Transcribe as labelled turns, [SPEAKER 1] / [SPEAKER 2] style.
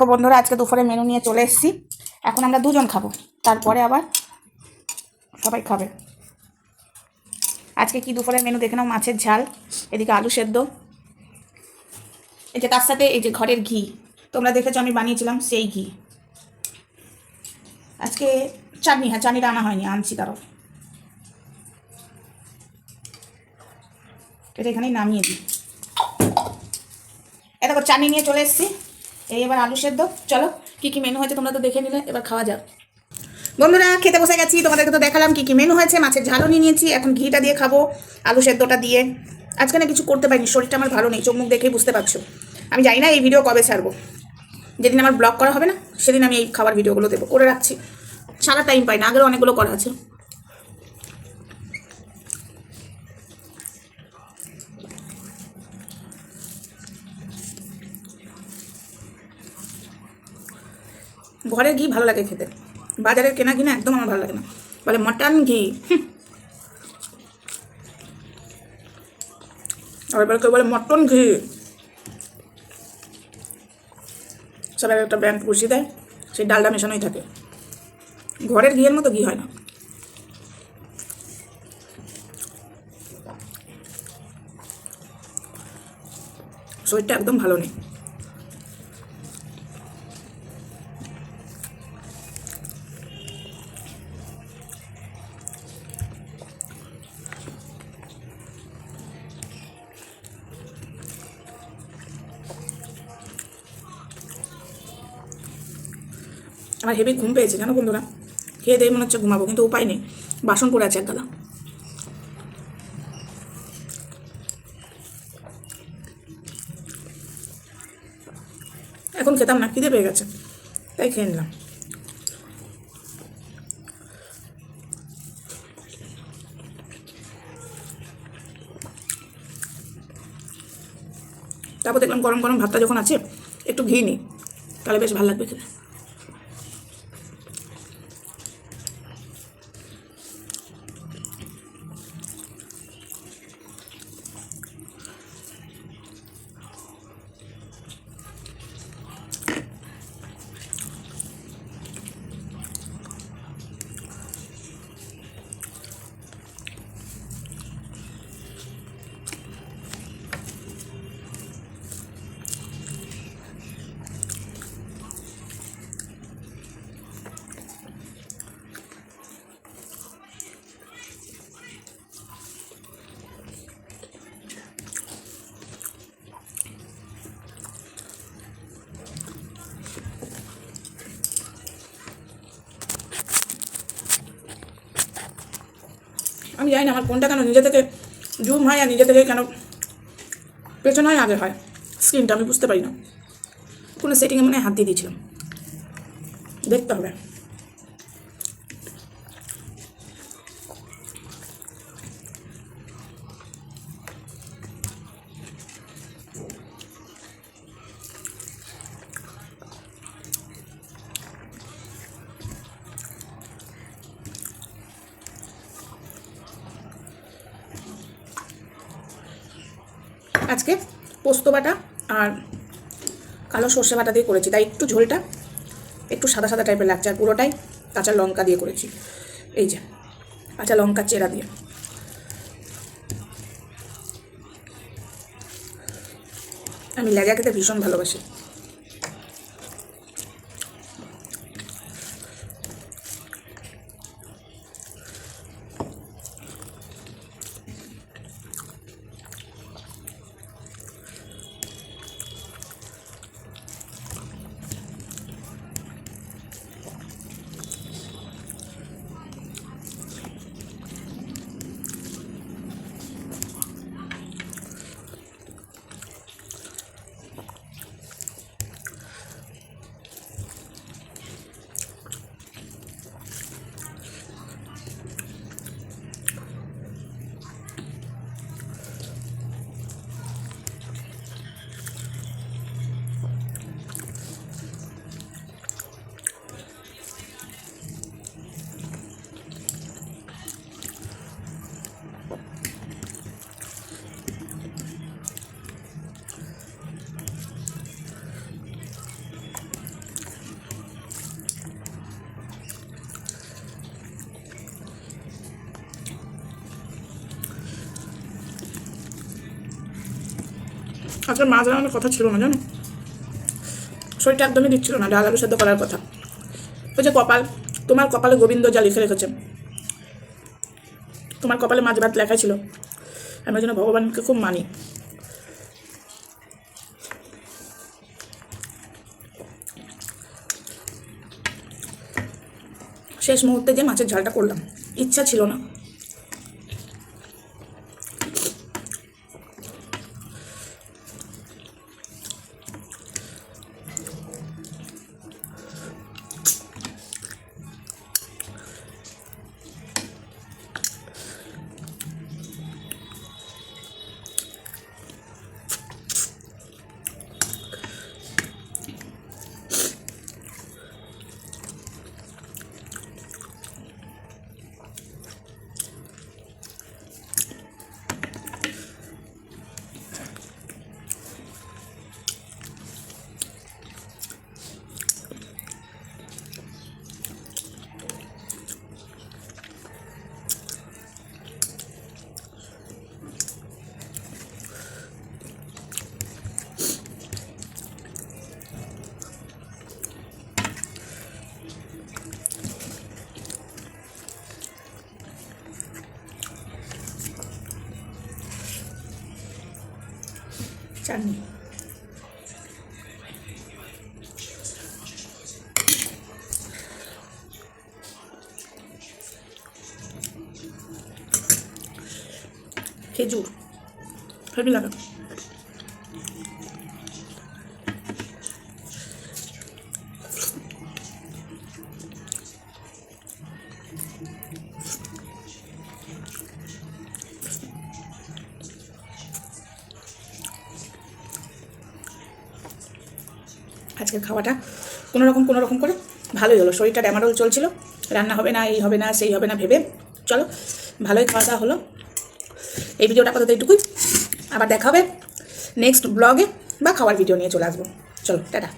[SPEAKER 1] দেখো বন্ধুরা, আজকে দুপুরে মেনু নিয়ে চলে এসেছি। এখন আমরা দুজন খাব। তারপরে আবার সবাই খাবে। আজকে কি দুপুরের মেনু দেখে নাও, মাছের ঝাল, এদিকে আলু সেদ্ধ। এই যে তার সাথে এই যে ঘরের ঘি, তোমরা দেখেছ আমি বানিয়েছিলাম সেই ঘি। আজকে চাটনি হ্যাঁ চাটনিটা আনা হয়নি, আনছি তারও এটা এখানেই নামিয়ে দিই। এ দেখো, চাটনি নিয়ে চলে এসেছি। এই এবার আলু সেদ্ধ। চলো, কি কি মেনু হয়েছে তোমরা তো দেখে নিলে, এবার খাওয়া যাক। বন্ধুরা, খেতে বসে গেছি, তোমাদেরকে তো দেখালাম কি কি মেনু হয়েছে, মাছের ঝালও নিয়ে নিয়েছি, এখন ঘিটা দিয়ে খাব, আলু সেদ্ধটা দিয়ে। আজকে না কিছু করতে পারিনি, শরীরটা আমার ভালো নেই, চোখ মুখ দেখেই বুঝতে পারছ। আমি জানি না এই ভিডিও কবে ছাড়বো। যেদিন আমার ব্লগ করা হবে না, সেদিন আমি এই খাবার ভিডিওগুলো দেবো, করে রাখছি। সারা টাইম পাই না, আগের অনেকগুলো করা আছে। ঘরের ঘি ভালো লাগে খেতে। বাজারের কেনা কিনা একদম আমার ভালো লাগে না। বলে মটন ঘি। আর এবার কেউ বলে মটন ঘি। সবাই একটা ব্র্যান্ড পুষিয়ে দেয়, সেই ডালটা মেশানোই থাকে। ঘরের ঘিয়ের মতো ঘি হয় না। শরীরটা একদম ভালো নেই। আমার হেভি ঘুম পেয়েছে, জানো বন্ধুরা? খেয়ে দিয়ে মনে হচ্ছে ঘুমাবো, কিন্তু উপায় নেই। বাসন পড়ে আছে একগাদা এখন খেতাম না, খিদে পেয়ে গেছে, তাই খেয়ে নিলাম। তারপর দেখলাম গরম গরম ভাতটা যখন আছে, একটু ঘি নিই, তাহলে বেশ ভালো লাগবে খেতে। আমি জানি না আমার কোনটা কেন নিজে থেকে জুম হয় আর নিজে থেকে কেন পেছনে হয়, আগে হয়। স্ক্রিনটা আমি বুঝতে পারি না। কোনো সেটিংয়ে মনে হয় হাত দিয়ে দিয়েছিলাম। দেখতে হবে। আজকে পোস্ত বাটা আর কালো সর্ষে বাটা দিয়ে করেছি। তাই একটু ঝোলটা একটু সাদা সাদা টাইপের লাগছে আর পুরোটাই কাঁচা লঙ্কা দিয়ে করেছি। এই যে, কাঁচা লঙ্কা চেরা দিয়ে। আমি লেজা খেতে ভীষণ ভালোবাসি। আজকে মাছ রান্নার কথা ছিল না, জানো? শরীরটা একদমই দিচ্ছিল না, ডাল আলু সেদ্ধ করার কথা। ওই যে কপাল, তোমার কপালে গোবিন্দ যা লিখে রেখেছে। তোমার কপালে মাছ ভাত লেখা ছিল আমি ওই জন্য ভগবানকে খুব মানি। শেষ মুহূর্তে যে মাছের ঝালটা করলাম, ইচ্ছা ছিল না। চাটনি। খেজুর। হেভি লাগে আজকের খাওয়াটা। কোনো রকম কোনো রকম করে ভালোই হলো। শরীরটা ড্যামাডোল চলছিল। রান্না হবে না, এই হবে না, সেই হবে না, ভেবে। চলো, ভালোই খাওয়া দাওয়া হলো। এই ভিডিওটা আপাতত এইটুকুই। আবার দেখা হবে নেক্সট ব্লগে বা খাওয়ার ভিডিও নিয়ে চলে আসব। চলো, টাটা।